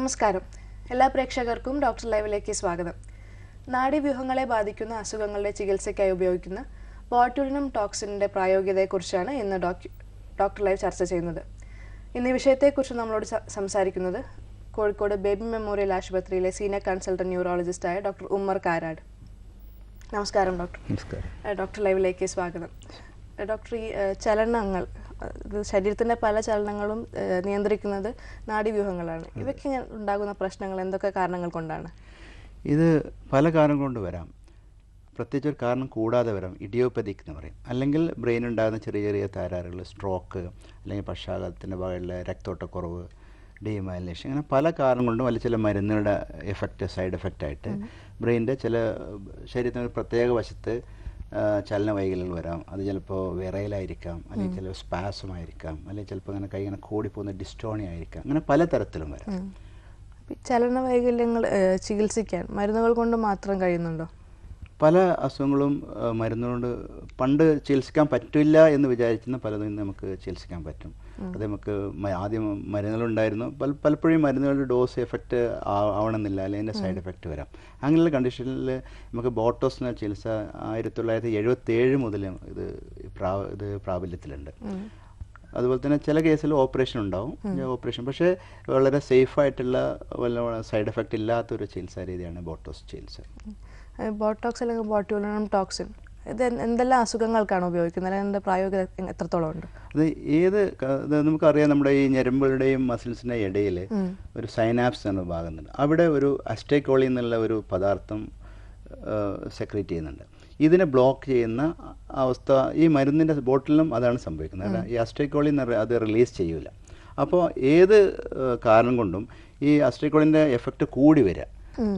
നമസ്കാരം. എല്ലാ പ്രേക്ഷകർക്കും ഡോക്ടർ ലൈവിലേക്ക് സ്വാഗതം. നാഡീവ്യൂഹങ്ങളെ ബാധിക്കുന്ന അസുഖങ്ങളുടെ ചികിത്സയ്ക്കായി ഉപയോഗിക്കുന്ന ബോട്ടുലിനം ടോക്സിന്റെ പ്രായോഗികതയെക്കുറിച്ചാണ് ഇന്ന് ഡോക്ടർ ഡോക്ടർ ലൈവ് ചർച്ച ചെയ്യുന്നത്. ഇന്ന് ഈ വിഷയത്തെക്കുറിച്ച് നമ്മളോട് സംസാരിക്കുന്നത് കോഴിക്കോട് ബേബി മെമ്മോറിയൽ ആശുപത്രിയിലെ സീനിയർ കൺസൾട്ടന്റ് ന്യൂറോളജിസ്റ്റായ ഡോക്ടർ ഉമ്മർ കാരാട്. നമസ്കാരം ഡോക്ടർ. ഡോക്ടർ ലൈവിലേക്ക് സ്വാഗതം. ഡോക്ടർ ഈ ചലനങ്ങൾ ശരീരത്തിന്റെ പല ചലനങ്ങളും നിയന്ത്രിക്കുന്നത് നാഡീവ്യൂഹങ്ങളാണ്. ഇവയ്ക്ക് ഉണ്ടാകുന്ന പ്രശ്നങ്ങൾ എന്തൊക്കെ കാരണങ്ങൾ കൊണ്ടാണ്? ഇത് പല കാരണം കൊണ്ട് വരാം. പ്രത്യേകിച്ച് ഒരു കാരണം കൂടാതെ വരാം. ഇഡിയോപ്പതിക് എന്ന് പറയും. അല്ലെങ്കിൽ ബ്രെയിൻ ഉണ്ടാകുന്ന ചെറിയ ചെറിയ തകരാറുകൾ സ്ട്രോക്ക് അല്ലെങ്കിൽ പക്ഷാഘാതത്തിന്റെ ഭാഗമുള്ള രക്തോട്ടക്കുറവ് ഡീമൈലേഷൻ അങ്ങനെ പല കാരണം കൊണ്ടും അല്ലെങ്കിൽ ചില മരുന്നുകളുടെ എഫക്റ്റ് സൈഡ് എഫക്റ്റ് ആയിട്ട് ബ്രെയിനിന്റെ ചില ശരീരത്തിന്റെ പ്രത്യേക വശത്ത് ചലന വൈകല്യങ്ങൾ വരാം. അത് ചിലപ്പോൾ വിറയലായിരിക്കാം അല്ലെങ്കിൽ ചിലപ്പോൾ സ്പാസം ആയിരിക്കാം അല്ലെങ്കിൽ ചിലപ്പോൾ അങ്ങനെ കൈ ഇങ്ങനെ കൂടിപ്പോകുന്ന ഡിസ്റ്റോണി ആയിരിക്കാം. അങ്ങനെ പല തരത്തിലും വരാം ചലന വൈകല്യങ്ങൾ ചികിത്സിക്കാൻ മരുന്നുകൾ കൊണ്ട് മാത്രം കഴിയുന്നുണ്ടോ? പല അസുഖങ്ങളും മരുന്നുകൊണ്ട് പണ്ട് ചികിത്സിക്കാൻ പറ്റില്ല എന്ന് വിചാരിക്കുന്ന പലതും നമുക്ക് ചികിത്സിക്കാൻ പറ്റും. അത് നമുക്ക് ആദ്യം മരുന്നുകളുണ്ടായിരുന്നു. പല പലപ്പോഴും മരുന്നുകളുടെ ഡോസ് എഫക്റ്റ് ആവണമെന്നില്ല. അല്ലെങ്കിൽ അതിന്റെ സൈഡ് എഫക്റ്റ് വരാം. അങ്ങനെയുള്ള കണ്ടീഷനിൽ നമുക്ക് ബോട്ടോസ് എന്ന ചികിത്സ ആയിരത്തി തൊള്ളായിരത്തി എഴുപത്തി ഏഴ് മുതൽ ഇത് പ്രാ ഇത് പ്രാബല്യത്തിലുണ്ട്. അതുപോലെ തന്നെ ചില കേസിൽ ഓപ്പറേഷൻ ഉണ്ടാവും. ഓപ്പറേഷൻ പക്ഷേ വളരെ സേഫ് ആയിട്ടുള്ള വല്ല സൈഡ് എഫക്റ്റ് ഇല്ലാത്തൊരു ചികിത്സാ രീതിയാണ് ബോട്ടോസ് ചികിത്സ. ബോട്ടോക്സ് അല്ലെങ്കിൽ ബോട്യൂലിനം ടോക്സിൻ ഇത് എന്ത് എന്തെല്ലാം അസുഖങ്ങൾക്കാണ് ഉപയോഗിക്കുന്നത്? അല്ലെങ്കിൽ അതിന്റെ പ്രായോഗികത എത്രത്തോളം ഉണ്ട്? അത് ഏത് നമുക്കറിയാം നമ്മുടെ ഈ ഞരമ്പുകളുടെയും മസിൽസിന്റെ ഇടയിൽ ഒരു സൈനാപ്സ് എന്ന ഭാഗമുണ്ട്. അവിടെ ഒരു അസ്റ്റേക്കോളി എന്നുള്ള ഒരു പദാർത്ഥം സെക്രേറ്റ് ചെയ്യുന്നുണ്ട്. ഇതിനെ ബ്ലോക്ക് ചെയ്യുന്ന അവസ്ഥ ഈ മരുന്നിന്റെ ബോട്ടിലും അതാണ് സംഭവിക്കുന്നത്. അല്ല, ഈ അസ്റ്റേക്കോളി അത് റിലീസ് ചെയ്യൂല. അപ്പോൾ ഏത് കാരണം കൊണ്ടും ഈ അസ്റ്റേക്കോളിന്റെ എഫക്റ്റ് കൂടി വരിക.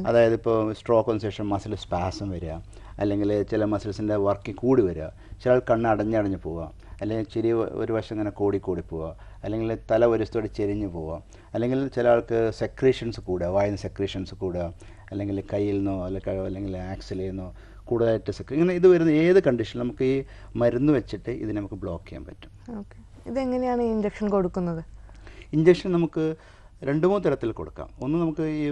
അതായത് ഇപ്പോൾ സ്ട്രോക്ക് വന്ന ശേഷം മസിൽ സ്പാസം വരിക. അല്ലെങ്കിൽ ചില മസിൽസിന്റെ വർക്ക് കൂടി വരിക. ചില കണ്ണ് അടഞ്ഞടഞ്ഞ് പോവുക. അല്ലെങ്കിൽ ചിരി ഒരു വശം ഇങ്ങനെ കൂടി കൂടി പോവുക. അല്ലെങ്കിൽ തല ഒരു ചെരിഞ്ഞ് പോവുക. അല്ലെങ്കിൽ ചില ആൾക്ക് സെക്രീഷൻസ് കൂടുക വായന സെക്രീഷൻസ് കൂടുക. അല്ലെങ്കിൽ കയ്യിൽ നിന്നോ അല്ലെങ്കിൽ അല്ലെങ്കിൽ ആക്സിലിൽ നിന്നോ കൂടുതലായിട്ട് സെക്രീ ഇങ്ങനെ ഇത് വരുന്ന ഏത് കണ്ടീഷനിലും നമുക്ക് ഈ മരുന്ന് വെച്ചിട്ട് ഇതിനെ നമുക്ക് ബ്ലോക്ക് ചെയ്യാൻ പറ്റും. ഇതെങ്ങനെയാണ് ഇഞ്ചക്ഷൻ കൊടുക്കുന്നത്? ഇഞ്ചക്ഷൻ നമുക്ക് രണ്ട് മൂന്ന് തരത്തിൽ കൊടുക്കാം. ഒന്ന് നമുക്ക് ഈ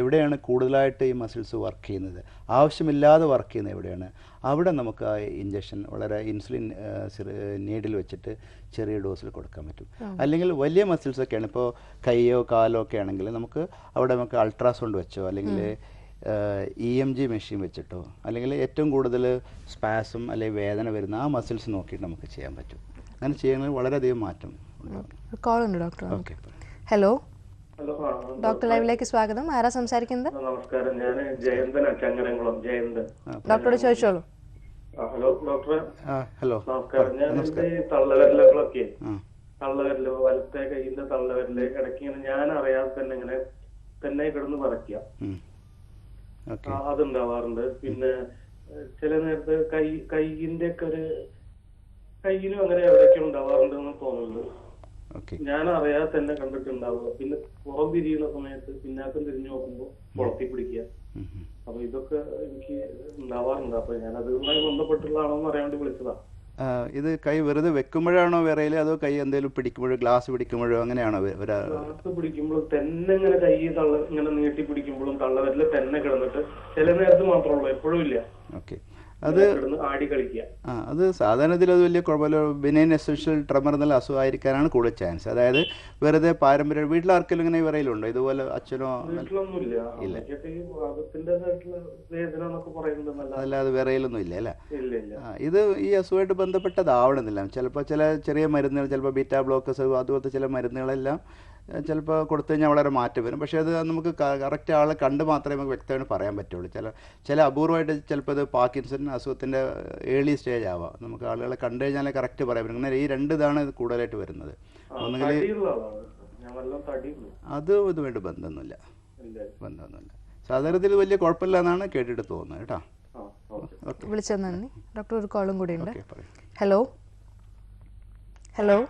എവിടെയാണ് കൂടുതലായിട്ട് ഈ മസിൽസ് വർക്ക് ചെയ്യുന്നത്? ആവശ്യമില്ലാതെ വർക്ക് ചെയ്യുന്നത് എവിടെയാണ്? അവിടെ നമുക്ക് ആ ഇഞ്ചക്ഷൻ വളരെ ഇൻസുലിൻ നീഡിൽ വെച്ചിട്ട് ചെറിയ ഡോസിൽ കൊടുക്കാൻ പറ്റും. അല്ലെങ്കിൽ വലിയ മസിൽസ് ഒക്കെയാണ്. ഇപ്പോൾ കൈയോ കാലോ ഒക്കെ ആണെങ്കിൽ നമുക്ക് അവിടെ നമുക്ക് അൾട്രാസൗണ്ട് വെച്ചോ അല്ലെങ്കിൽ ഇ എം ജി മെഷീൻ വെച്ചിട്ടോ അല്ലെങ്കിൽ ഏറ്റവും കൂടുതൽ സ്പാസും അല്ലെങ്കിൽ വേദന വരുന്ന ആ മസിൽസ് നോക്കിയിട്ട് നമുക്ക് ചെയ്യാൻ പറ്റും. അങ്ങനെ ചെയ്യുന്നത് വളരെയധികം മാറ്റം ഉണ്ടാകും doctor okay hello hello doctor ലൈവിലേക്ക് സ്വാഗതം. ആരാ സംസാരിക്കുന്നത്? നമസ്കാരം. ഞാൻ ജയന്തനാണ് ചങ്ങരംകുളം ജയന്തൻ ഡോക്ടറോട് ചോദിച്ചോളൂ. ഹലോ ഡോക്ടറെ. ഹലോ. നമസ്കാരം. ഞാൻ തള്ളവരലുകളൊക്കെ തള്ളവിരൽ വലത്തെ കയ്യിന്റെ തള്ളവിരൽ ഇടയ്ക്ക് ഇങ്ങനെ ഞാൻ അറിയാതെ തന്നെ ഇങ്ങനെ തന്നെ കിടന്ന് പറക്കുക അതുണ്ടാവാറുണ്ട്. പിന്നെ ചില നേരത്ത് കൈ കൈയിന്റെ ഒക്കെ ഒരു കയ്യിലും അങ്ങനെ എവിടെയൊക്കെ ഉണ്ടാവാറുണ്ടെന്ന് തോന്നുന്നുണ്ട് ഞാൻ അറിയാതെ തന്നെ കണ്ടിട്ടുണ്ടാവുക. പിന്നെ പുറം തിരിയുന്ന സമയത്ത് പിന്നാക്കം തിരിഞ്ഞു നോക്കുമ്പോൾ കുളത്തി പിടിക്കുക. അപ്പൊ ഇതൊക്കെ എനിക്ക് ഉണ്ടാവാറുണ്ട്. അപ്പൊ ഞാൻ അതുമായി ബന്ധപ്പെട്ടുള്ളതാണോന്ന് അറിയാൻ വേണ്ടി വിളിച്ചതാ. ഇത് കൈ വെറുതെ വെക്കുമ്പോഴാണോ വിറയിൽ അതോ കൈ എന്തെങ്കിലും പിടിക്കുമ്പോഴോ ഗ്ലാസ് പിടിക്കുമ്പോഴോ അങ്ങനെയാണോ ഗ്ലാസ് പിടിക്കുമ്പോഴും തന്നെ ഇങ്ങനെ കൈ തള്ള ഇങ്ങനെ നീട്ടി പിടിക്കുമ്പോഴും തള്ളവരിൽ തന്നെ കിടന്നിട്ട് ചില നേരത്ത് മാത്രമേ ഉള്ളൂ എപ്പോഴും ഇല്ല. ഓക്കെ. അത് ആടി കളിക്കുക. ആ അത് സാധാരണത്തിൽ അത് വലിയ കുഴപ്പമില്ല. ബിനൈൻ എസൻഷ്യൽ ട്രമർ എന്നുള്ള അസുഖമായിരിക്കാനാണ് കൂടുതൽ ചാൻസ് അതായത് വെറുതെ പാരമ്പര്യ വീട്ടിൽ ആർക്കെങ്കിലും ഇങ്ങനെ വിറയിലുണ്ടോ ഇതുപോലെ അച്ഛനോ ഇല്ല. അല്ലാതെ. വിറയിലൊന്നും ഇല്ല അല്ലേ ഇത് ഈ അസുഖമായിട്ട് ബന്ധപ്പെട്ടതാവണമെന്നില്ല. ചിലപ്പോൾ ചില ചെറിയ മരുന്നുകൾ ചിലപ്പോൾ ബീറ്റാ ബ്ലോക്കേഴ്സ് അതുപോലത്തെ ചില മരുന്നുകളെല്ലാം ചിലപ്പോൾ കൊടുത്തു കഴിഞ്ഞാൽ വളരെ മാറ്റം വരും. പക്ഷേ അത് നമുക്ക് കറക്റ്റ് ആളെ കണ്ട് മാത്രമേ നമുക്ക് വ്യക്തമായിട്ട് പറയാൻ പറ്റുള്ളൂ. ചില ചില അപൂർവമായിട്ട് ചിലപ്പോൾ ഇത് പാർക്കിൻസൺ അസുഖത്തിന്റെ ഏർലി സ്റ്റേജ് ആവാം. നമുക്ക് ആളുകളെ കണ്ടു കഴിഞ്ഞാലേ കറക്റ്റ് പറയാൻ പറ്റും. അങ്ങനെ ഈ രണ്ട് ഇതാണ് ഇത് കൂടുതലായിട്ട് വരുന്നത്. ഒന്നുകിൽ അത് ഇതുമായിട്ട് ബന്ധമൊന്നുമില്ല. ബന്ധമൊന്നുമില്ല. സാധാരണത്തിൽ വലിയ കുഴപ്പമില്ല എന്നാണ് കേട്ടിട്ട് തോന്നുന്നത് കേട്ടോ. വിളിച്ചത് നന്ദി. ഡോക്ടർ ഒരു കോളും കൂടി ഉണ്ട്. ഹലോ. ഹലോ.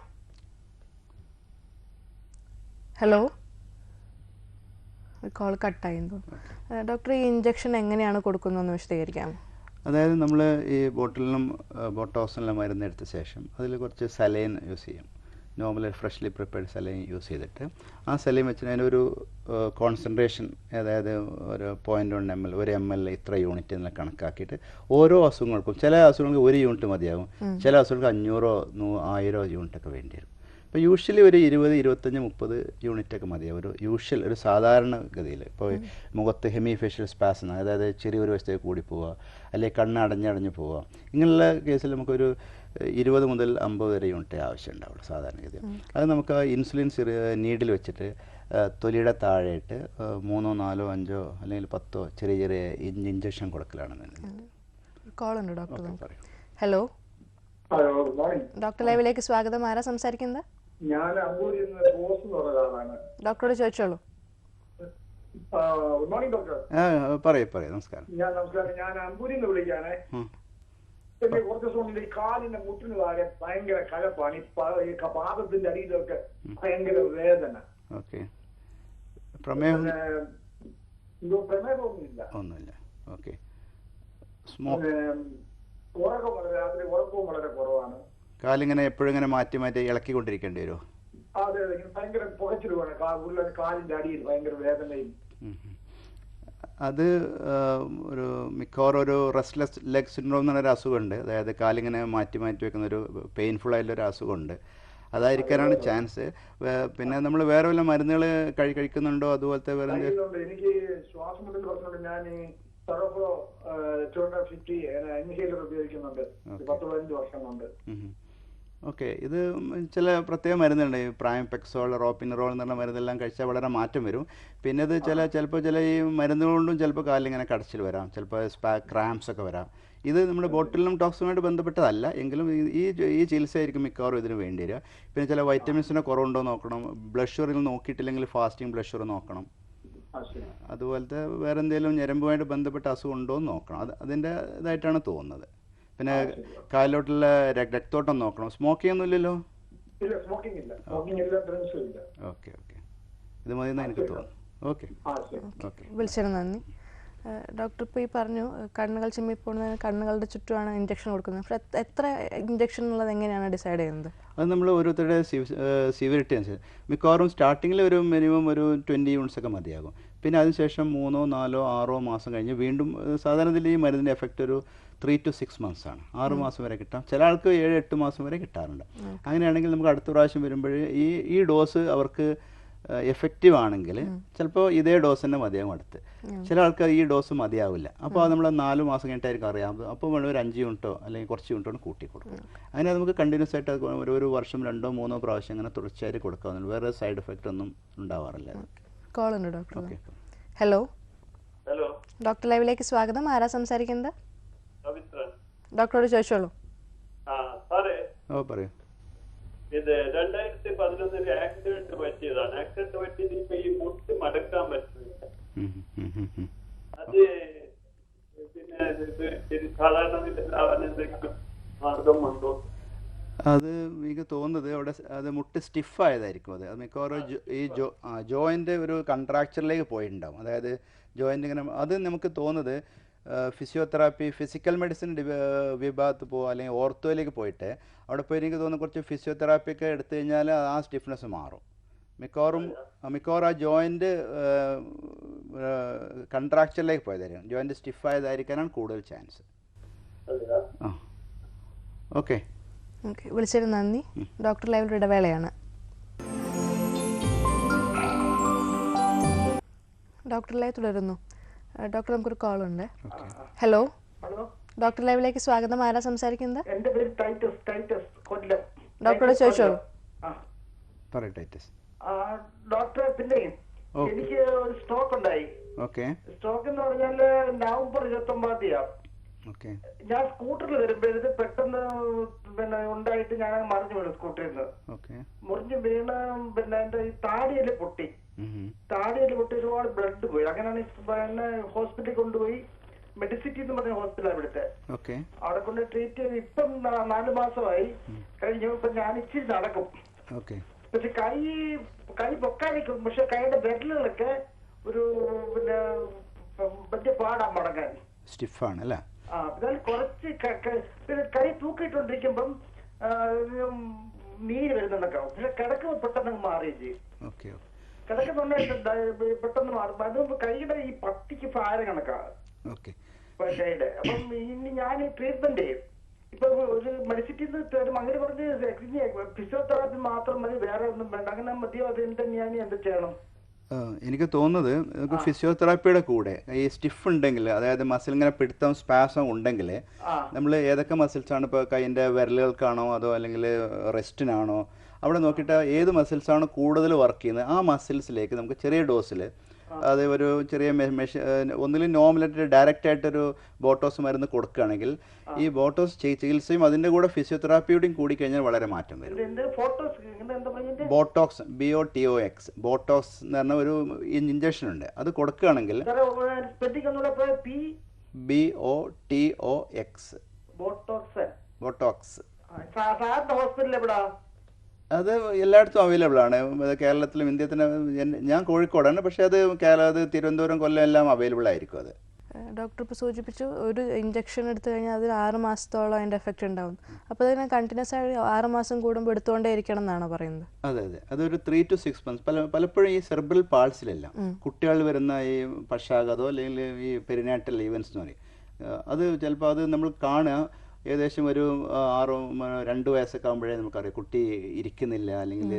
ഹലോ കോൾ കട്ടായി ഡോക്ടർ ഈ ഇഞ്ചക്ഷൻ എങ്ങനെയാണ് കൊടുക്കുന്നതെന്ന് വിശദീകരിക്കാം. അതായത് നമ്മൾ ഈ ബോട്ടിലിനും ബോട്ടോസിനും മരുന്ന് എടുത്ത ശേഷം അതിൽ കുറച്ച് സലൈൻ യൂസ് ചെയ്യും. Normal freshly prepared saline use ചെയ്തിട്ട് ആ സലൈൻ വെച്ചിട്ട് അതിനൊരു കോൺസെൻട്രേഷൻ അതായത് ഒരു പോയിന്റ് വൺ എം എൽ ഒരു എം എൽ ഇത്ര യൂണിറ്റ് എന്നുള്ള കണക്കാക്കിയിട്ട് ഓരോ അസുഖങ്ങൾക്കും ചില അസുഖങ്ങൾക്ക് ഒരു യൂണിറ്റ് മതിയാകും. ചില അസുഖങ്ങൾക്ക് അഞ്ഞൂറോ നൂ ആയിരോ യൂണിറ്റൊക്കെ വേണ്ടി വരും. ഇപ്പോൾ യൂഷ്വലി ഒരു ഇരുപത് ഇരുപത്തഞ്ച് മുപ്പത് യൂണിറ്റൊക്കെ മതിയാവും ഒരു യൂഷ്വൽ ഒരു സാധാരണ ഗതിയിൽ. ഇപ്പോൾ മുഖത്ത് ഹെമി ഫേഷ്യൽ സ്പാസ് അതായത് ചെറിയൊരു വശത്തേക്ക് കൂടി പോവുക അല്ലെങ്കിൽ കണ്ണ് അടഞ്ഞടഞ്ഞ് പോവുക ഇങ്ങനെയുള്ള കേസിൽ നമുക്കൊരു ഇരുപത് മുതൽ അമ്പത് വരെ യൂണിറ്റ് ആവശ്യം ഉണ്ടാവുള്ളൂ സാധാരണഗതി അത് നമുക്ക് ആ ഇൻസുലിൻ നീഡിൽ വെച്ചിട്ട് തൊലിയുടെ താഴെയിട്ട് മൂന്നോ നാലോ അഞ്ചോ അല്ലെങ്കിൽ പത്തോ ചെറിയ ചെറിയ ഇഞ്ചക്ഷൻ ഉണ്ട് ഡോക്ടർ ഹലോ ഡോക്ടർ ലൈവിലേക്ക് സ്വാഗതം. ആരാ സംസാരിക്കുന്നത്? ഞാൻ അമ്പൂരി റോസ് ബോസ് എന്ന് പറഞ്ഞ ആളാണ്. ഡോക്ടറോട് ചോദിച്ചോളൂ. ഗുഡ് മോർണിംഗ് ഡോക്ടർ ആ പറയൂ പറയൂ നമസ്കാരം. ഞാൻ നമസ്കാരം. ഞാൻ അമ്പൂരിൽ നിന്ന് വിളിക്കാനേ ഉം. എന്റെ കുറച്ച് ദിവസം കൊണ്ട് ഈ കാലിന്റെ മുട്ടിന് താഴെ ഭയങ്കര കഴപ്പാണ് ഈ പാദത്തിന്റെ അടിയിലൊക്കെ ഭയങ്കര വേദന. ഓക്കെ. പ്രമേഹം? പ്രമേഹമൊന്നുമില്ല. ഒന്നുമില്ല. ഓക്കെ. ഉറക്കം വളരെ രാത്രി ഉറക്കവും വളരെ കുറവാണ്. കാലിങ്ങനെ എപ്പോഴും ഇങ്ങനെ മാറ്റി മാറ്റി ഇളക്കിക്കൊണ്ടിരിക്കേണ്ടി വരുമോ അതെ അതെ. ഭയങ്കര പുകച്ചിലുമാണ്. കാ- ഉള്ള കാലിന്റെ അടിയിൽ ഭയങ്കര വേദനയും. അത് ഒരു മിക്കവാറും ഒരു റെസ്റ്റ്ലെസ് ലെഗ് സിൻഡ്രോം എന്ന് പറഞ്ഞൊരു അസുഖമുണ്ട്. അതായത് കാലിങ്ങനെ മാറ്റി മാറ്റി വെക്കുന്ന ഒരു പെയിൻഫുൾ ആയിട്ടുള്ള ആയിട്ടുള്ളൊരു അസുഖമുണ്ട്. അതായിരിക്കാനാണ് ചാൻസ് പിന്നെ നമ്മൾ വേറെ വല്ല മരുന്നുകൾ കഴി കഴിക്കുന്നുണ്ടോ? അതുപോലത്തെ വേറെ എനിക്ക് പ്രശ്നമുണ്ട് ഞാൻ ഫിഫ്റ്റി ഇൻഹേലർ ഉപയോഗിക്കുന്നുണ്ട്. ഒരു പത്ത് പതിനഞ്ച് വർഷം കൊണ്ട് ഓക്കെ. ഇത് ചില പ്രത്യേക മരുന്നുണ്ട് ഈ പ്രായം പെക്സോൾ റോപ്പിനറോൾ എന്ന് പറഞ്ഞ മരുന്നെല്ലാം കഴിച്ചാൽ വളരെ മാറ്റം വരും. പിന്നെ ഇത് ചില ചിലപ്പോൾ ചില ഈ മരുന്നുകൾ കൊണ്ടും ചിലപ്പോൾ കാലിങ്ങനെ കടച്ചിൽ വരാം. ചിലപ്പോൾ സ്പാ ക്രാംസ് ഒക്കെ വരാം. ഇത് നമ്മുടെ ബോട്ടിലും ടോക്സുമായിട്ട് ബന്ധപ്പെട്ടതല്ല. എങ്കിലും ഈ- ഈ ചികിത്സയായിരിക്കും മിക്കവാറും ഇതിന് വേണ്ടി വരിക. പിന്നെ ചില വൈറ്റമിൻസിന് കുറവുണ്ടോ നോക്കണം. ബ്ലഡ് ഷുഗറിൽ നോക്കിയിട്ടില്ലെങ്കിൽ ഫാസ്റ്റിംഗ് ബ്ലഡ് ഷുഗർ നോക്കണം. അതുപോലത്തെ വേറെ എന്തെങ്കിലും ഞരമ്പുമായിട്ട് ബന്ധപ്പെട്ട അസുഖം ഉണ്ടോ എന്ന് നോക്കണം. അത് അതിന്റെ ഇതായിട്ടാണ് തോന്നുന്നത്. പിന്നെ കാലിലോട്ടുള്ള രക്- രക്തോട്ടം നോക്കണം? സ്മോക്കിംഗ് ഒന്നും ഇല്ലല്ലോ? ഇല്ല സ്മോക്കിംഗ് ഇല്ല. സ്മോക്കിംഗ് ഇല്ല ഡ്രിങ്ക്സും ഇല്ല. Okay okay. ഇത് മതി എനിക്ക് തോന്നുന്നു. ഓക്കെ. വിളിച്ചത് നന്ദി. ഡോക്ടർ ഇപ്പോൾ ഈ പറഞ്ഞു കണ്ണുകൾ ചിമ്മിപ്പോകുന്നതിന് കണ്ണുകളുടെ ചുറ്റുമാണ് ഇഞ്ചക്ഷൻ കൊടുക്കുന്നത്. അപ്പോൾ എത്ര- ഇഞ്ചക്ഷൻ ഉള്ളത് എങ്ങനെയാണ് ഡിസൈഡ് ചെയ്യുന്നത്? അത് നമ്മൾ ഓരോരുത്തരുടെ സിവിയറിറ്റി അനുസരിച്ച്. മിക്കവാറും സ്റ്റാർട്ടിങ്ങിൽ ഒരു മിനിമം ഒരു ട്വന്റി യൂണിറ്റ്സ് ഒക്കെ മതിയാകും. പിന്നെ അതിനുശേഷം മൂന്നോ നാലോ ആറോ മാസം കഴിഞ്ഞ് വീണ്ടും സാധാരണ സാധാരണത്തിൽ ഈ മരുന്നിന്റെ എഫക്റ്റ് ഒരു ത്രീ ടു സിക്സ് മന്ത്സ് ആണ്. ആറ് മാസം വരെ കിട്ടാം. ചില ആൾക്ക് ഏഴ് എട്ട് മാസം വരെ കിട്ടാറുണ്ട്. അങ്ങനെയാണെങ്കിൽ നമുക്ക് അടുത്ത പ്രാവശ്യം വരുമ്പോൾ ഈ ഈ ഡോസ് അവർക്ക് എഫക്റ്റീവ് ആണെങ്കിൽ ചിലപ്പോൾ ഇതേ ഡോസ് തന്നെ മതിയാകും അടുത്ത്. ചില ആൾക്ക് ഈ ഡോസ് മതിയാവില്ല. അപ്പോൾ അത് നമ്മൾ നാല് മാസം കഴിഞ്ഞിട്ടായിരിക്കും അറിയാം. അപ്പോൾ വേണം ഒരു അഞ്ച് യൂണിറ്റോ അല്ലെങ്കിൽ കുറച്ച് യൂണിറ്റോ കൂട്ടി കൊടുക്കും. അങ്ങനെ നമുക്ക് കണ്ടിന്യൂസ് ആയിട്ട് ഒരു ഒരു വർഷം രണ്ടോ മൂന്നോ പ്രാവശ്യം അങ്ങനെ തുടർച്ചയായിട്ട് കൊടുക്കാവുന്നുള്ളൂ വേറെ സൈഡ് എഫക്റ്റ് ഒന്നും ഉണ്ടാവാറില്ല. കോൾ ഉണ്ട് doctor okay hello hello doctor ലൈവിലേക്ക് സ്വാഗതം. ആരാ സംസാരിക്കുന്നത്? ഡോക്ടറോട് ചോദിച്ചോളൂ. ഓ പറയൂ. ഇത് രണ്ടായിരത്തി പതിനൊന്നിൽ ആക്സിഡന്റ് പറ്റിയതാണ്. ആക്സിഡന്റ് പറ്റിയത് ഇപ്പൊ ഈ മുട്ട് മടക്കാൻ പറ്റുന്നില്ല. അത് പിന്നെ സാധാരണ മാർഗമുണ്ടോ അത് എനിക്ക് തോന്നുന്നത് അവിടെ അത് മുട്ട് സ്റ്റിഫായതായിരിക്കും അത്. അത് മിക്കവാറും ഈ ജോ ജോയിന്റ് ഒരു കൺട്രാക്ചറിലേക്ക് പോയിട്ടുണ്ടാവും അതായത് ജോയിന്റ് ഇങ്ങനെ അത് നമുക്ക് തോന്നുന്നത് ഫിസിയോതെറാപ്പി ഫിസിക്കൽ മെഡിസിൻ വിഭാഗത്ത് പോകുക അല്ലെങ്കിൽ ഓർത്തോയിലേക്ക് പോയിട്ട് അവിടെ പോയി എനിക്ക് തോന്നുന്നു കുറച്ച് ഫിസിയോതെറാപ്പി ഒക്കെ എടുത്തു കഴിഞ്ഞാൽ ആ സ്റ്റിഫ്നെസ് മാറും. മിക്കവാറും മിക്കവാറും ആ ജോയിന്റ് കൺട്രാക്ചറിലേക്ക് പോയതായിരിക്കും. ജോയിന്റ് സ്റ്റിഫായതായിരിക്കാനാണ് കൂടുതൽ ചാൻസ് ആ. ഓക്കെ ഓക്കെ വിളിച്ചതിന് നന്ദി. ഡോക്ടർ ലൈവിൽ ഇടവേളയാണ്. ഡോക്ടർ ലൈവ് തുടരുന്നു. ഡോക്ടർ നമുക്കൊരു കോൾ ഉണ്ട് ഹലോ. ഹലോ. ഡോക്ടർ ലൈവിലേക്ക് സ്വാഗതം. ആരാ സംസാരിക്കുന്നത്? എന്റെ പേര് ടൈറ്റസ് ടൈറ്റസ് കൊല്ലം. ഡോക്ടറോട് ടൈറ്റസ് ചോദിച്ചോളൂ. ഡോക്ടറെ പിന്നെ. എനിക്ക് ഒരു സ്റ്റോക്ക് ഉണ്ടായി. ഓക്കെ. സ്റ്റോക്ക് എന്ന് പറഞ്ഞാൽ നവംബർ ഇരുപത്തി ഒമ്പതാം തീയതി ഞാൻ സ്കൂട്ടറിൽ വരുമ്പോഴത് പെട്ടെന്ന് പിന്നെ ഉണ്ടായിട്ട് ഞാൻ മറിഞ്ഞു വീണു സ്കൂട്ടറിൽ നിന്ന് മുറിഞ്ഞു മുറിഞ്ഞ് വീണ് പിന്നെ എന്റെ ഈ താടിയിൽ പൊട്ടി. താടിയിൽ പൊട്ടി ഒരുപാട് ബ്ലഡ് പോയി. അങ്ങനെയാണ് പിന്നെ ഹോസ്പിറ്റലിൽ കൊണ്ടുപോയി മെഡിസിറ്റി എന്ന് പറഞ്ഞ ഹോസ്പിറ്റലാണ് ഇവിടുത്തെ. ഓക്കെ അവിടെ കൊണ്ട് ട്രീറ്റ് ചെയ്ത് ഇപ്പം നാല് മാസമായി. കഴിഞ്ഞു ഇപ്പൊ ഞാൻ ഇച്ചിരി നടക്കും. ഓക്കെ പക്ഷെ കൈ കൈ പൊക്കാനിക്കും പക്ഷെ കൈയുടെ വിരലുകളൊക്കെ ഒരു പിന്നെ വലിയ പാടാ മടങ്ങാൻ സ്റ്റിഫാണ് അല്ലേ? ആ എന്നാൽ കുറച്ച് പിന്നെ കൈ തൂക്കിയിട്ടോണ്ടിരിക്കുമ്പം നീര് വരുന്നുണ്ടൊക്കെ പക്ഷെ കിടക്കുമ്പോൾ പെട്ടെന്ന് മാറിയേ മാറുകയും ചെയ്യും. ഓക്കെ കിടക്കുന്നുണ്ട് പെട്ടെന്ന് മാറും. അത് കൈയുടെ ഈ പത്തിക്ക് ഭാരം കണക്കാ. ഓക്കെ. കൈയുടെ. അപ്പം ഇനി ഞാൻ ട്രീറ്റ്മെന്റ് ഇപ്പൊ ഒരു മെഡിസിറ്റിന്ന് തരും അങ്ങനെ പറഞ്ഞ് ഫിസിയോതെറാപ്പി മാത്രം മതി വേറെ ഒന്നും വേണ്ട. അങ്ങനെ മതിയോ? അത് ഞാൻ എന്ത് ചെയ്യണം? എനിക്ക് തോന്നുന്നത് ഫിസിയോതെറാപ്പിയുടെ കൂടെ ഈ സ്റ്റിഫ് ഉണ്ടെങ്കിൽ അതായത് മസിൽ ഇങ്ങനെ പിടുത്തം സ്പാസം ഉണ്ടെങ്കിൽ നമ്മൾ ഏതൊക്കെ മസിൽസ് ആണ് ഇപ്പോൾ കൈയിന്റെ വിരലുകൾക്കാണോ അതോ അല്ലെങ്കിൽ റെസ്റ്റിനാണോ അവിടെ നോക്കിയിട്ട് ഏത് മസിൽസാണ് ആണ് കൂടുതൽ വർക്ക് ചെയ്യുന്നത്? ആ മസിൽസിലേക്ക് നമുക്ക് ചെറിയ ഡോസിൽ അത് ഒരു ചെറിയ മെഷീൻ ഒന്നിലും നോർമലായിട്ട് ഡയറക്റ്റ് ആയിട്ടൊരു ബോട്ടോസ് മരുന്ന് കൊടുക്കുകയാണെങ്കിൽ ഈ ബോട്ടോസ് ചികിത്സയും അതിന്റെ കൂടെ ഫിസിയോതെറാപ്പിയോടെയും കൂടി കഴിഞ്ഞാൽ വളരെ മാറ്റം വരും. Botox B O T O X botox എന്ന് പറഞ്ഞ ഒരു ഇഞ്ചക്ഷൻ ഉണ്ട്. അത് കൊടുക്കുകയാണെങ്കിൽ B O T O X botox botox hospital എവിടാ? അത് എല്ലായിടത്തും അവൈലബിൾ ആണ്. കേരളത്തിലും ഇന്ത്യ തന്നെ ഞാൻ- കോഴിക്കോടാണ്. പക്ഷെ അത് കേരള അത് തിരുവനന്തപുരം കൊല്ലം എല്ലാം അവൈലബിൾ ആയിരിക്കും അത്. ഡോക്ടർ ഇപ്പോൾ സൂചിപ്പിച്ചു ഒരു ഇഞ്ചക്ഷൻ എടുത്തു കഴിഞ്ഞാൽ അതിൽ ആറ് മാസത്തോളം അതിന്റെ എഫക്റ്റ് ഉണ്ടാവും. അപ്പോൾ അതിനെ കണ്ടിന്യൂസ് ആയി ആറ് മാസം കൂടുമ്പോൾ എടുത്തുകൊണ്ടേ ഇരിക്കണം എന്നാണ് പറയുന്നത്? അതെ അതെ. അതൊരു ത്രീ ടു സിക്സ് മന്ത്സ് പല പലപ്പോഴും ഈ സെർബൽ പാൾസിലെല്ലാം കുട്ടികൾ വരുന്ന ഈ പക്ഷാഘാതോ അല്ലെങ്കിൽ ഈ പെരിനാറ്റൽ ഈവൻസ് എന്ന് പറയും. അത് ചിലപ്പോൾ അത് നമ്മൾ കാണുക. ഏകദേശം ഒരു ആറോ രണ്ട് വയസ്സൊക്കെ ആകുമ്പോഴേ നമുക്കറിയാം. കുട്ടി ഇരിക്കുന്നില്ല അല്ലെങ്കിൽ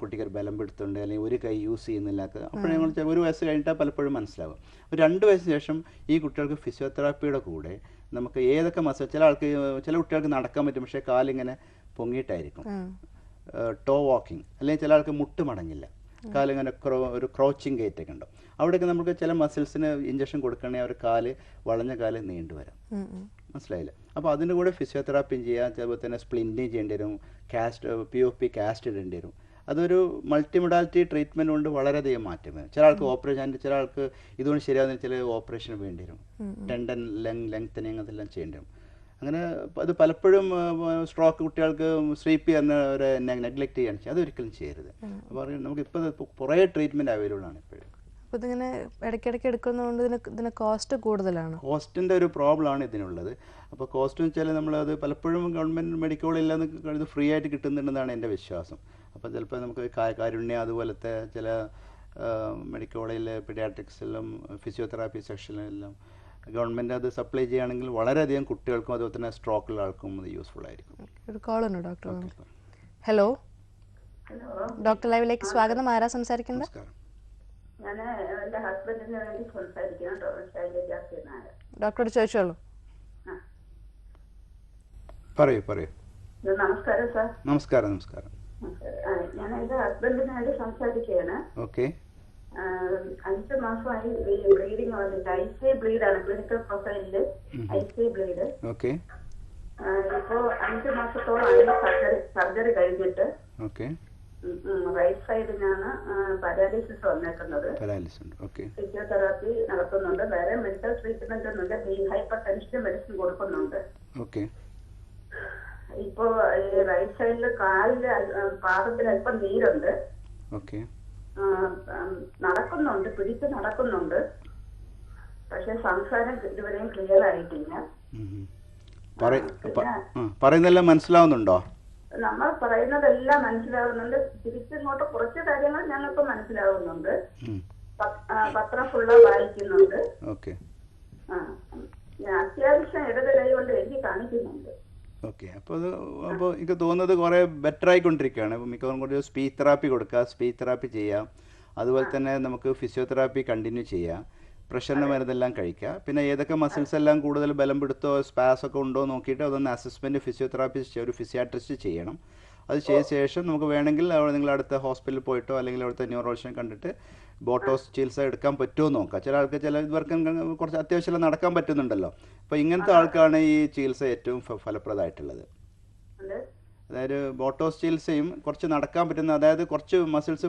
കുട്ടിക്ക് ഒരു ബലം പിടുത്തുണ്ട് അല്ലെങ്കിൽ ഒരു കൈ യൂസ് ചെയ്യുന്നില്ല. അപ്പോൾ അപ്പോഴേ നമ്മൾ ഒരു വയസ്സ് കഴിഞ്ഞിട്ടാൽ പലപ്പോഴും മനസ്സിലാവും ഒരു രണ്ട് വയസ്സിന് ശേഷം ഈ കുട്ടികൾക്ക് ഫിസിയോതെറാപ്പിയുടെ കൂടെ നമുക്ക് ഏതൊക്കെ മസിൽ ചില ആൾക്ക് ചില കുട്ടികൾക്ക് നടക്കാൻ പറ്റും പക്ഷേ കാലിങ്ങനെ പൊങ്ങിയിട്ടായിരിക്കും. ടോ വാക്കിംഗ് അല്ലെങ്കിൽ ചില ആൾക്ക് മുട്ട് മടങ്ങില്ല. കാലിങ്ങനെ ക്രോ ഒരു ക്രോച്ചിങ് ഗേറ്റ് ഒക്കെ ഉണ്ടാവും അവിടെയൊക്കെ നമുക്ക് ചില മസിൽസിന് ഇഞ്ചക്ഷൻ കൊടുക്കണേ അവർ കാൽ വളഞ്ഞ കാൽ നീണ്ടു വരാം ഉം, ഉം. മനസ്സിലായില്ല. അപ്പോൾ അതിന്റെ കൂടെ ഫിസിയോതെറാപ്പിയും ചെയ്യാം ചിലപ്പോൾ തന്നെ സ്പ്ലിന്റിങ് ചെയ്യേണ്ടി വരും cast P O P cast ഇടേണ്ടി വരും. അതൊരു മൾട്ടിമൊഡാലിറ്റി ട്രീറ്റ്മെന്റ് കൊണ്ട് വളരെയധികം മാറ്റം വരും. ചില ആൾക്ക് ഓപ്പറേഷൻ ചില ആൾക്ക് ഇതുകൊണ്ട് ശരിയാകുന്ന ചില ഓപ്പറേഷൻ വേണ്ടി വരും. ടെൻഡൻ ലെങ് ലെങ്തനിങ് അതെല്ലാം ചെയ്യേണ്ടി വരും. അങ്ങനെ അത് പലപ്പോഴും സ്ട്രോക്ക് കുട്ടികൾക്ക് സ്ലീപ്പ് ചെയ്യുന്ന ഒരു നെഗ്ലക്റ്റ് ചെയ്യാൻ അതൊരിക്കലും ചെയ്യരുത്. അപ്പോൾ നമുക്ക് ഇപ്പോൾ കുറേ ട്രീറ്റ്മെന്റ് അവൈലബിൾ ആണ് ഇപ്പോഴും. അപ്പോൾ ഇതിങ്ങനെ ഇടയ്ക്കിടയ്ക്ക് എടുക്കുന്നതുകൊണ്ട് ഇതിന് ഇതിന് കോസ്റ്റ് കൂടുതലാണ്. കോസ്റ്റിന്റെ ഒരു പ്രോബ്ലം ആണ് ഇതിനുള്ളത്. അപ്പോൾ കോസ്റ്റ് എന്ന് വെച്ചാൽ നമ്മളത് പലപ്പോഴും ഗവൺമെന്റ് മെഡിക്കലില്ലെന്ന് ഇത് ഫ്രീ ആയിട്ട് കിട്ടുന്നുണ്ടെന്നാണ് എന്റെ വിശ്വാസം. അപ്പോൾ ചിലപ്പോൾ നമുക്ക് കാരുണ്യ അതുപോലത്തെ ചില മെഡിക്കൽ പീഡിയാട്രിക്സിലും പിഡിയാട്രിക്സിലും ഫിസിയോതെറാപ്പി സെക്ഷനിലെല്ലാം ഗവൺമെന്റ് അത് സപ്ലൈ ചെയ്യുകയാണെങ്കിൽ വളരെയധികം കുട്ടികൾക്കും അതുപോലെ തന്നെ സ്ട്രോക്കുള്ള ആൾക്കും അത് യൂസ്ഫുൾ ആയിരിക്കും. ഒരു കോൾ ഉണ്ട് ഡോക്ടർ ഹലോ ഡോക്ടർ ലൈവിലേക്ക് സ്വാഗതം. ആരാ സംസാരിക്കുന്നത്? നമസ്കാരം. ഞാൻ എന്റെ ഹസ്ബൻഡിന് വേണ്ടി സംസാരിക്കണം ഡോക്ടർ ശൈലജാസ്തി നായർ ഡോക്ടറോട് ചോദിച്ചോളൂ. പറയൂ പറയൂ. നമസ്കാരം സാർ. നമസ്കാരം നമസ്കാരം. ഞാൻ എന്റെ ഹസ്ബൻഡിന് വേണ്ടി സംസാരിക്കുകയാണ്. ഓക്കെ. അഞ്ച് മാസമായി ബ്ലീഡിങ് വന്നിട്ട് ഐ സി ബ്ലീഡാണ്. ക്ലിനിക്കൽ പ്രൊഫൈലിൽ ഐ സി ബ്ലീഡ്. ഓക്കെ. ഇപ്പോ അഞ്ച് മാസത്തോളമായി സർജറി സർജറി കഴിഞ്ഞിട്ട്. ഓക്കെ. റൈറ്റ് സൈഡിനാണ് പാരാലിസിസ് വന്നേക്കുന്നത്. ഫിസിയോതെറാപ്പി നടത്തുന്നുണ്ട്. വേറെ മെഡിക്കൽ ട്രീറ്റ്മെന്റ് ഒന്നുമില്ല. ബി ഹൈപ്പർ ടെൻഷൻ മെഡിസിൻ കൊടുക്കുന്നുണ്ട് ഇപ്പോ റൈറ്റ് സൈഡിൽ കാലിൽ പാദത്തിൽ അല്പം നീരുണ്ട്. നടക്കുന്നുണ്ട്. പിടിച്ച് നടക്കുന്നുണ്ട്. പക്ഷെ സംസാരം ഇതുവരെയും ക്ലിയർ ആയിട്ടില്ല. പറയുന്നെല്ലാം മനസ്സിലാവുന്നുണ്ടോ? നമ്മൾ പറയുന്നതെല്ലാം മനസ്സിലാവുന്നുണ്ട് തിരിച്ചിങ്ങോട്ട് കുറച്ച് കാര്യങ്ങൾ ഞങ്ങൾക്ക് മനസ്സിലാവുന്നുണ്ട് പത്രം ഫുള്ള് വായിക്കുന്നുണ്ട്. അത്യാവശ്യം ഇടത് കൈ കൊണ്ട് എഴുതി കാണിക്കുന്നുണ്ട്. ഓക്കെ. അപ്പോൾ അത് അപ്പോൾ എനിക്ക് തോന്നുന്നത് കുറേ ബെറ്റർ ആയിക്കൊണ്ടിരിക്കുകയാണ്. അപ്പോൾ മിക്കവാറും കുറച്ച് സ്പീച്ച് തെറാപ്പി കൊടുക്കുക സ്പീച്ച് തെറാപ്പി ചെയ്യാം. അതുപോലെ തന്നെ നമുക്ക് ഫിസിയോതെറാപ്പി കണ്ടിന്യൂ ചെയ്യാം. പ്രഷറിന് മരുന്നെല്ലാം കഴിക്കുക. പിന്നെ ഏതൊക്കെ മസിൽസ് എല്ലാം കൂടുതൽ ബലം പിടുത്തോ സ്പാസ് ഒക്കെ ഉണ്ടോ നോക്കിയിട്ട് അതൊന്ന് അസസ്മെന്റ് ഫിസിയോതെറാപ്പിസ്റ്റ് ഒരു ഫിസിയാട്രിസ്റ്റ് ചെയ്യണം. അത് ചെയ്ത ശേഷം നമുക്ക് വേണമെങ്കിൽ അവിടെ നിങ്ങൾ അടുത്ത ഹോസ്പിറ്റലിൽ പോയിട്ടോ അല്ലെങ്കിൽ അവിടുത്തെ ന്യൂറോളജിനെ കണ്ടിട്ട് ബോട്ടോസ് ചികിത്സ എടുക്കാൻ പറ്റുമോ നോക്കാം ചില ആൾക്ക് ചില ഇവർക്ക് കുറച്ച് അത്യാവശ്യം നടക്കാൻ പറ്റുന്നുണ്ടല്ലോ. അപ്പോൾ ഇങ്ങനത്തെ ആൾക്കാണ് ഈ ചികിത്സ ഏറ്റവും ഫലപ്രദമായിട്ടുള്ളത്. അതായത് ബോട്ടോസ് ചികിത്സയും കുറച്ച് നടക്കാൻ പറ്റുന്ന അതായത് കുറച്ച് മസിൽസ്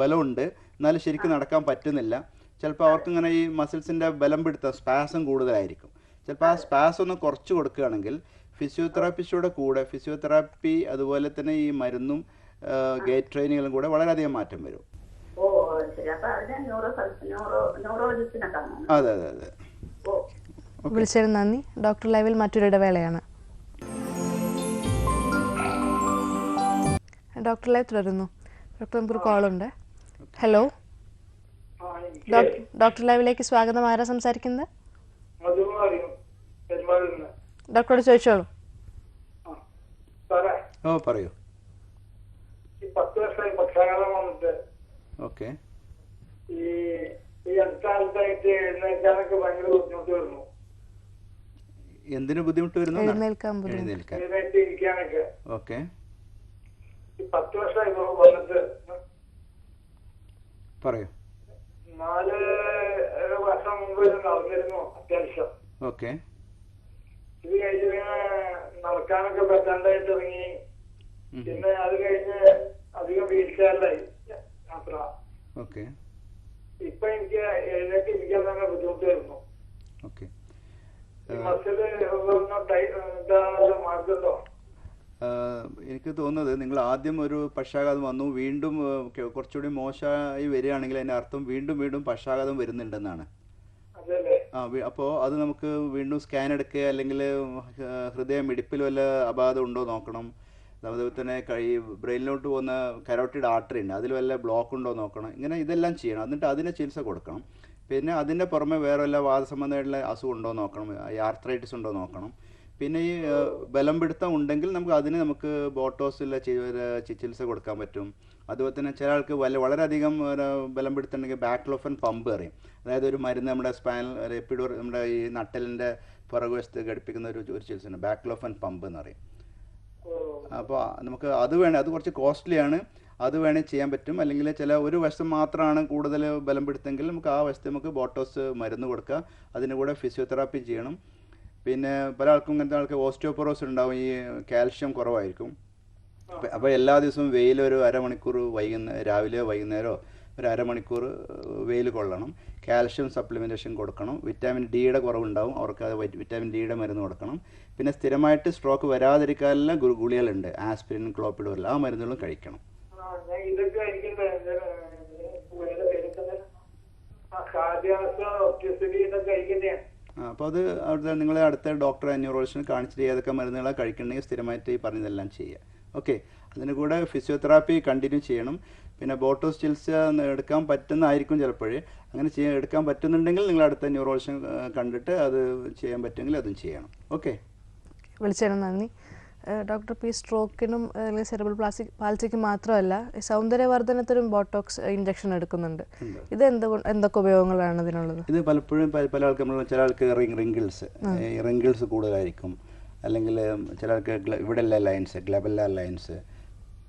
ബലമുണ്ട്. എന്നാലും ശരിക്കും നടക്കാൻ പറ്റുന്നില്ല. ചിലപ്പോൾ അവർക്ക് ഇങ്ങനെ ഈ മസിൽസിന്റെ ബലം പിടുത്ത സ്പാസം കൂടുതലായിരിക്കും. ചിലപ്പോൾ ആ സ്പാസ് ഒന്ന് കുറച്ച് കൊടുക്കുകയാണെങ്കിൽ ഫിസിയോതെറാപ്പിസ്റ്റുടെ കൂടെ ഫിസിയോതെറാപ്പി അതുപോലെ തന്നെ ഈ മരുന്നും ഗേറ്റ് ട്രെയിനിങ്ങുകളും കൂടെ വളരെയധികം മാറ്റം വരും. അതെ അതെ അതെ. ഓ. വിളിച്ചതിന് നന്ദി. ഡോക്ടർ ലൈവിൽ മറ്റൊരു ഇടവേളയാണ്. ഡോക്ടർ ലൈവ് തുടരുന്നു. ഡോക്ടർ നമുക്കൊരു കോളുണ്ട് ഹലോ ഡോക്ടർ ലൈവിലേക്ക് സ്വാഗതം. ആരാ സംസാരിക്കുന്നത്? ഡോക്ടറോട് ചോദിച്ചോളൂ. ഓ പറയൂ. ഈ പത്ത് വർഷമായി പക്ഷാഘാതം വന്നിട്ട് ഓക്കെ. ഈ ഈ അടുത്ത കാലത്തായിട്ട് എഴുന്നേൽക്കാനൊക്കെ ഭയങ്കര ബുദ്ധിമുട്ട് വരുന്നു. എന്തിനു ബുദ്ധിമുട്ട് വരുന്നു? എഴുന്നേൽക്കാൻ ബുദ്ധിമുട്ട്. എഴുന്നേൽക്കാൻ. എഴുന്നേറ്റ് ഇരിക്കാനൊക്കെ ഓക്കെ. ഈ പത്ത് വർഷമായി ഇപ്പൊ വന്നിട്ട് പറയൂ. നാല് വർഷം മുമ്പ് നടന്നിരുന്നു അത്യാവശ്യം. ഓക്കെ. ഇത് കഴിഞ്ഞ് നടക്കാനൊക്കെ പറ്റാണ്ടായിട്ട് ഇറങ്ങി പിന്നെ അത് കഴിഞ്ഞ് അധികം വീഴ്ചയിലായി യാത്ര. ഓക്കെ. ഇപ്പൊ എനിക്ക് എഴുന്നേറ്റ് ഇരിക്കാൻ തന്നെ ബുദ്ധിമുട്ട് വരുന്നു ഓക്കെ മാർഗുണ്ടോ ആഹ് എനിക്ക് തോന്നുന്നത് നിങ്ങൾ ആദ്യം ഒരു പക്ഷാഘാതം വന്നു വീണ്ടും കുറച്ചുകൂടി മോശമായി വരികയാണെങ്കിൽ അതിന്റെ അർത്ഥം വീണ്ടും വീണ്ടും പക്ഷാഘാതം വരുന്നുണ്ടെന്നാണ്. ആ അപ്പോൾ അത് നമുക്ക് വീണ്ടും സ്കാൻ എടുക്കുക അല്ലെങ്കിൽ ഹൃദയ മിടിപ്പിൽ വല്ല അപാധം ഉണ്ടോ നോക്കണം. അതുപോലെ തന്നെ കഴി ബ്രെയിനിലോട്ട് പോകുന്ന കരോട്ടിഡ് ആർട്ടറി ഉണ്ട് അതിൽ വല്ല ബ്ലോക്ക് ഉണ്ടോ നോക്കണം ഇങ്ങനെ ഇതെല്ലാം ചെയ്യണം. എന്നിട്ട് അതിന് ചികിത്സ കൊടുക്കണം. പിന്നെ അതിന്റെ പുറമെ വേറെ വല്ല വാദസംബന്ധമായിട്ടുള്ള അസുഖം ഉണ്ടോ നോക്കണം ഈ ആർത്രൈറ്റിസ് ഉണ്ടോ നോക്കണം. പിന്നെ ഈ ബലം പിടുത്തം ഉണ്ടെങ്കിൽ നമുക്ക് അതിന് നമുക്ക് ബോട്ടോസിലെ ചികിത്സ കൊടുക്കാൻ പറ്റും. അതുപോലെ തന്നെ ചില ആൾക്ക് വല വളരെയധികം ബലം പിടുത്തുണ്ടെങ്കിൽ ബാക്ലോഫൻ പമ്പ് അറിയും അതായത് ഒരു മരുന്ന് നമ്മുടെ സ്പാൻ എപ്പിഡോർ നമ്മുടെ ഈ നട്ടലിന്റെ പുറകുവശത്ത് ഘടിപ്പിക്കുന്ന ഒരു ഒരു ചികിത്സയാണ് ബാക്ലോഫൻ പമ്പ് എന്ന് പറയും. അപ്പോൾ നമുക്ക് അത് വേണേ അത് കുറച്ച് കോസ്റ്റ്ലിയാണ് അത് വേണേൽ ചെയ്യാൻ പറ്റും. അല്ലെങ്കിൽ ചില ഒരു വശം മാത്രമാണ് കൂടുതൽ ബലം പിടുത്തെങ്കിൽ നമുക്ക് ആ വശത്ത് നമുക്ക് ബോട്ടോസ് മരുന്ന് കൊടുക്കുക അതിന് കൂടെ ഫിസിയോതെറാപ്പി ചെയ്യണം. പിന്നെ പല ആൾക്കും ഇങ്ങനത്തെ ആൾക്ക് ഓസ്റ്റിയോപൊറോസ് ഉണ്ടാവും ഈ കാൽഷ്യം കുറവായിരിക്കും. അപ്പോൾ എല്ലാ ദിവസവും വെയിൽ ഒരു അരമണിക്കൂർ വൈകുന്നേരം രാവിലെ വൈകുന്നേരമോ ഒരു അരമണിക്കൂർ വെയിൽ കൊള്ളണം. കാൽഷ്യം സപ്ലിമെന്റേഷൻ കൊടുക്കണം. വിറ്റാമിൻ ഡിയുടെ കുറവുണ്ടാവും അവർക്ക് അത് വൈറ്റ് വിറ്റാമിൻ ഡിയുടെ മരുന്ന് കൊടുക്കണം. പിന്നെ സ്ഥിരമായിട്ട് സ്ട്രോക്ക് വരാതിരിക്കാനുള്ള ഗുളികളുണ്ട് ആസ്പിരിൻ ക്ലോപ്പിഡോറിൽ ആ മരുന്നുകളും കഴിക്കണം. കാർഡിയാസ് ഒപ്റ്റിസിറ്റി ഇതൊക്കെ കഴിക്കുന്നതാണ്. അപ്പോൾ അത് അവിടുത്തെ നിങ്ങൾ അടുത്ത ഡോക്ടറെ ന്യൂറോളജിസ്റ്റിനെ കാണിച്ചിട്ട് ഏതൊക്കെ മരുന്നുകളാണ് കഴിക്കണമെങ്കിൽ സ്ഥിരമായിട്ട് ഈ പറഞ്ഞതെല്ലാം ചെയ്യുക. ഓക്കെ അതിന് കൂടെ ഫിസിയോതെറാപ്പി കണ്ടിന്യൂ ചെയ്യണം. പിന്നെ ബോട്ടോസ് ചികിത്സ എടുക്കാൻ പറ്റുന്നതായിരിക്കും ചിലപ്പോഴേ അങ്ങനെ ചെയ്യാൻ എടുക്കാൻ പറ്റുന്നുണ്ടെങ്കിൽ നിങ്ങൾ അടുത്ത ന്യൂറോളജിഷൻ കണ്ടിട്ട് അത് ചെയ്യാൻ പറ്റുമെങ്കിൽ അതും ചെയ്യണം. ഓക്കെ വിളിച്ചതിന് നന്ദി. ഡോക്ടർ ഇപ്പോൾ ഈ സ്ട്രോക്കിനും അല്ലെങ്കിൽ സെറബൽ പ്ലാസ്റ്റിക് പാൽസിക്കും മാത്രമല്ല സൗന്ദര്യവർദ്ധനത്തിനും ബോട്ടോക്സ് ഇഞ്ചക്ഷൻ എടുക്കുന്നുണ്ട്. ഇത് എന്തുകൊണ്ട് എന്തൊക്കെ ഉപയോഗങ്ങളാണ് ഇതിനുള്ളത്? ഇത് പലപ്പോഴും പല ആൾക്കാർ ആൾക്ക് നമ്മൾ ചില ആൾക്ക് റിങ് റിങ്കിൾസ് റിങ്കിൾസ് കൂടുതലായിരിക്കും. അല്ലെങ്കിൽ ചില ആൾക്ക് ഇവിടെയുള്ള lines glabella lines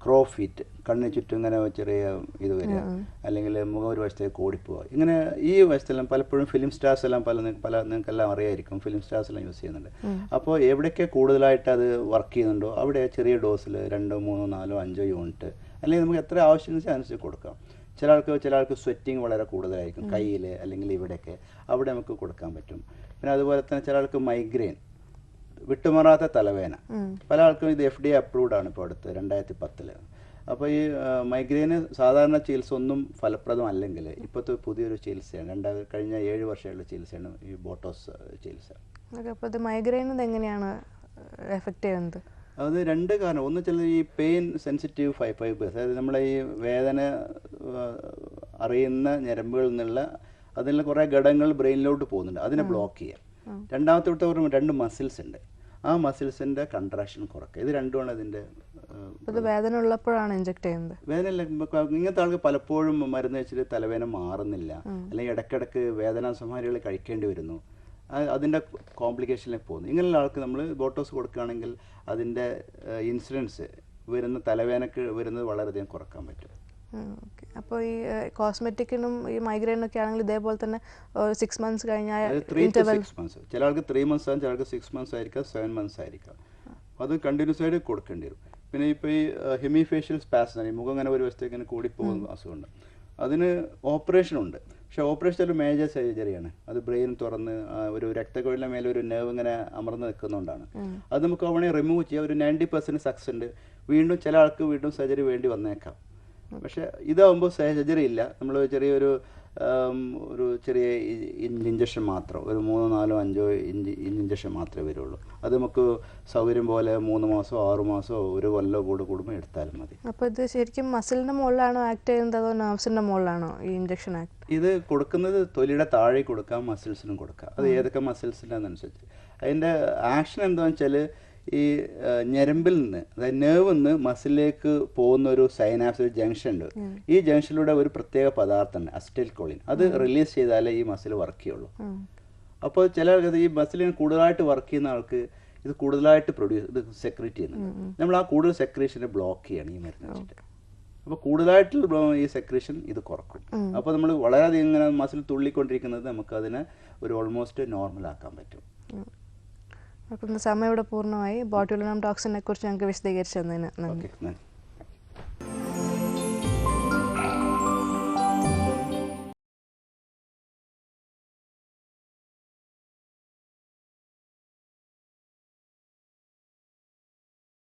crow feet കണ്ണിന് ചുറ്റും ഇങ്ങനെ ചെറിയ ഇത് വരിക. അല്ലെങ്കിൽ മുഖം ഒരു വശത്തേക്ക് ഓടിപ്പോവുക. ഇങ്ങനെ ഈ വശത്തെല്ലാം പലപ്പോഴും ഫിലിം സ്റ്റാർസ് എല്ലാം പല പല നിങ്ങൾക്കെല്ലാം അറിയായിരിക്കും ഫിലിം സ്റ്റാർസ് എല്ലാം യൂസ് ചെയ്യുന്നുണ്ട്. അപ്പോൾ എവിടെയൊക്കെ കൂടുതലായിട്ട് അത് വർക്ക് ചെയ്യുന്നുണ്ടോ? അവിടെ ചെറിയ ഡോസിൽ രണ്ടോ മൂന്നോ നാലോ അഞ്ചോ യൂണിറ്റ് അല്ലെങ്കിൽ നമുക്ക് എത്ര ആവശ്യം വെച്ചാൽ അനുസരിച്ച് കൊടുക്കാം. ചില ആൾക്ക് ചില ആൾക്ക് സ്വെറ്റിങ് വളരെ കൂടുതലായിരിക്കും കയ്യിൽ അല്ലെങ്കിൽ ഇവിടെയൊക്കെ. അവിടെ നമുക്ക് കൊടുക്കാൻ പറ്റും. പിന്നെ അതുപോലെ തന്നെ ചില ആൾക്ക് മൈഗ്രെയിൻ വിട്ടുമാറാത്ത തലവേദന. പല ആൾക്കും ഇത് എഫ് ഡി അപ്രൂവ്ഡ് ആണ് ഇപ്പോൾ അടുത്ത് രണ്ടായിരത്തി പത്തിൽ അപ്പോൾ ഈ മൈഗ്രെയിന് സാധാരണ ചികിത്സ ഒന്നും ഫലപ്രദം അല്ലെങ്കിൽ ഇപ്പോഴത്തെ പുതിയൊരു ചികിത്സയാണ്. രണ്ടായിരം കഴിഞ്ഞ ഏഴ് വർഷമുള്ള ചികിത്സയാണ് ഈ ബോട്ടോസ് ചികിത്സ. അപ്പോൾ ഇത് മൈഗ്രെയിൻ എങ്ങനെയാണ് എഫക്റ്റ് ചെയ്യുന്നത്? അത് രണ്ട് കാരണം. ഒന്ന് ചില ഈ പെയിൻ സെൻസിറ്റീവ് ഫൈ ഫൈബേഴ്സ് അതായത് നമ്മളെ ഈ വേദന അറിയുന്ന ഞരമ്പുകളിൽ നിന്നുള്ള അതിനുള്ള കുറേ ഘടകങ്ങൾ ബ്രെയിനിലോട്ട് പോകുന്നുണ്ട്. അതിനെ ബ്ലോക്ക് ചെയ്യാം. രണ്ടാമത്തെ വിട്ട് രണ്ട് മസിൽസ് ഉണ്ട്. ആ മസിൽസിന്റെ കൺട്രാക്ഷൻ കുറക്കുക ഇത് രണ്ടുമാണ് ഇതിന്റെ വേദന ഉള്ളപ്പോഴാണ് ഇഞ്ചക്ട് ചെയ്യുന്നത്? വേദന ഇങ്ങനത്തെ ആൾക്ക് പലപ്പോഴും മരുന്ന് വെച്ചിട്ട് തലവേദന മാറുന്നില്ല. അല്ലെങ്കിൽ ഇടക്കിടക്ക് വേദന സംഹാരികൾ കഴിക്കേണ്ടി വരുന്നു. അതിന്റെ അതിന്റെ കോംപ്ലിക്കേഷനിലേക്ക് പോകുന്നു. ഇങ്ങനെയുള്ള ആൾക്ക് നമ്മൾ ബോട്ടോസ് കൊടുക്കുകയാണെങ്കിൽ അതിന്റെ ഇൻസിഡൻസ് വരുന്ന തലവേദനക്ക് വരുന്നത് വളരെയധികം കുറയ്ക്കാൻ പറ്റും. ഓക്കെ. അപ്പോൾ ഈ കോസ്മെറ്റിക്കിനും ഈ മൈഗ്രെയിനൊക്കെ ആണെങ്കിൽ ഇതേപോലെ തന്നെ സിക്സ് മന്ത്സ് കഴിഞ്ഞാൽ ഇന്റർവെൽ മന്ത്സ് ചില ആൾക്ക് ത്രീ മന്ത്സ് ആകും ചില ആൾക്ക് സിക്സ് മന്ത്സ് ആയിരിക്കാം സെവൻ മന്ത്സ് ആയിരിക്കാം. അത് കണ്ടിന്യൂസ് ആയിട്ട് കൊടുക്കേണ്ടി വരും. പിന്നെ ഇപ്പോൾ ഈ ഹെമി ഹെമിഫേഷ്യൽ സ്പാസ് മുഖം ഇങ്ങനെ ഒരു വശത്തേക്ക് ഇങ്ങനെ കൂടിപ്പോകുന്ന അസുഖമുണ്ട്. അതിന് ഓപ്പറേഷൻ ഉണ്ട്. പക്ഷെ ഓപ്പറേഷൻ ഒരു മേജർ സർജറിയാണ് അത് ബ്രെയിൻ തുറന്ന് ഒരു രക്തക്കൊഴിലിന്റെ മേലെ ഒരു നെർവ് ഇങ്ങനെ അമർന്ന് നിൽക്കുന്നതുകൊണ്ടാണ് അത് നമുക്ക് അവിടെ റിമൂവ് ചെയ്യാം. ഒരു നയന്റി പെർസെന്റ് സക്സസ് ഉണ്ട്. വീണ്ടും ചില ആൾക്ക് വീണ്ടും സർജറി വേണ്ടി വന്നേക്കാം. പക്ഷെ ഇതാവുമ്പോൾ സർജറി ഇല്ല നമ്മൾ ചെറിയൊരു ഒരു ചെറിയ ഇഞ്ചക്ഷൻ മാത്രം. ഒരു മൂന്നോ നാലോ അഞ്ചോ ഇഞ്ച് ഇഞ്ചക്ഷൻ മാത്രമേ വരുള്ളൂ. അത് നമുക്ക് സൗകര്യം പോലെ മൂന്ന് മാസമോ ആറ് മാസമോ ഒരു കൊല്ലോ കൂടെ കൂടുമ്പോൾ എടുത്താലും മതി. അപ്പോൾ ഇത് ശരിക്കും മസിലിന്റെ മുകളിലാണോ ആക്ട് ചെയ്യുന്നത് അതോ നെർവ്സിന്റെ മുകളിലാണോ ഈ ഇഞ്ചക്ഷൻ ആക്ട്? ഇത് കൊടുക്കുന്നത് തൊലിയുടെ താഴെ കൊടുക്കാം മസിൽസിനും കൊടുക്കാം. അത് ഏതൊക്കെ മസിൽസിന്റെന്നനുസരിച്ച് അതിന്റെ ആക്ഷൻ എന്താണെന്ന് വെച്ചാൽ ഈ ഞരമ്പിൽ നിന്ന് അതായത് നേവ് നിന്ന് മസിലിലേക്ക് പോകുന്ന ഒരു സൈനാപ്സ് ഒരു ജംഗ്ഷൻ ഉണ്ട്. ഈ ജംഗ്ഷനിലൂടെ ഒരു പ്രത്യേക പദാർത്ഥമുണ്ട് അസ്റ്റൈൽ കോളിൻ അത് റിലീസ് ചെയ്താലേ ഈ മസിൽ വർക്ക് ചെയ്യുള്ളൂ. അപ്പോൾ ചില ആൾക്കാർ ഈ മസിലിന് കൂടുതലായിട്ട് വർക്ക് ചെയ്യുന്ന ആൾക്ക് ഇത് കൂടുതലായിട്ട് പ്രൊഡ്യൂസ് ഇത് സെക്രീറ്റ് ചെയ്യുന്നുണ്ട്. നമ്മൾ ആ കൂടുതൽ സെക്രീഷനെ ബ്ലോക്ക് ചെയ്യണം ഈ മരുന്ന് വെച്ചിട്ട്. അപ്പോൾ കൂടുതലായിട്ടുള്ള ഈ സെക്രീഷൻ ഇത് കുറക്കും. അപ്പോൾ നമ്മൾ വളരെയധികം ഇങ്ങനെ മസിൽ തുള്ളിക്കൊണ്ടിരിക്കുന്നത് നമുക്ക് അതിനെ ഒരു ഓൾമോസ്റ്റ് നോർമൽ ആക്കാൻ പറ്റും. ഡോക്ടറിന്റെ സമയം ഇവിടെ പൂർണമായി. ബോട്ടുലിനം ടോക്സിനെ കുറിച്ച് ഞങ്ങൾക്ക് വിശദീകരിച്ചു തന്നതിന് നന്ദി.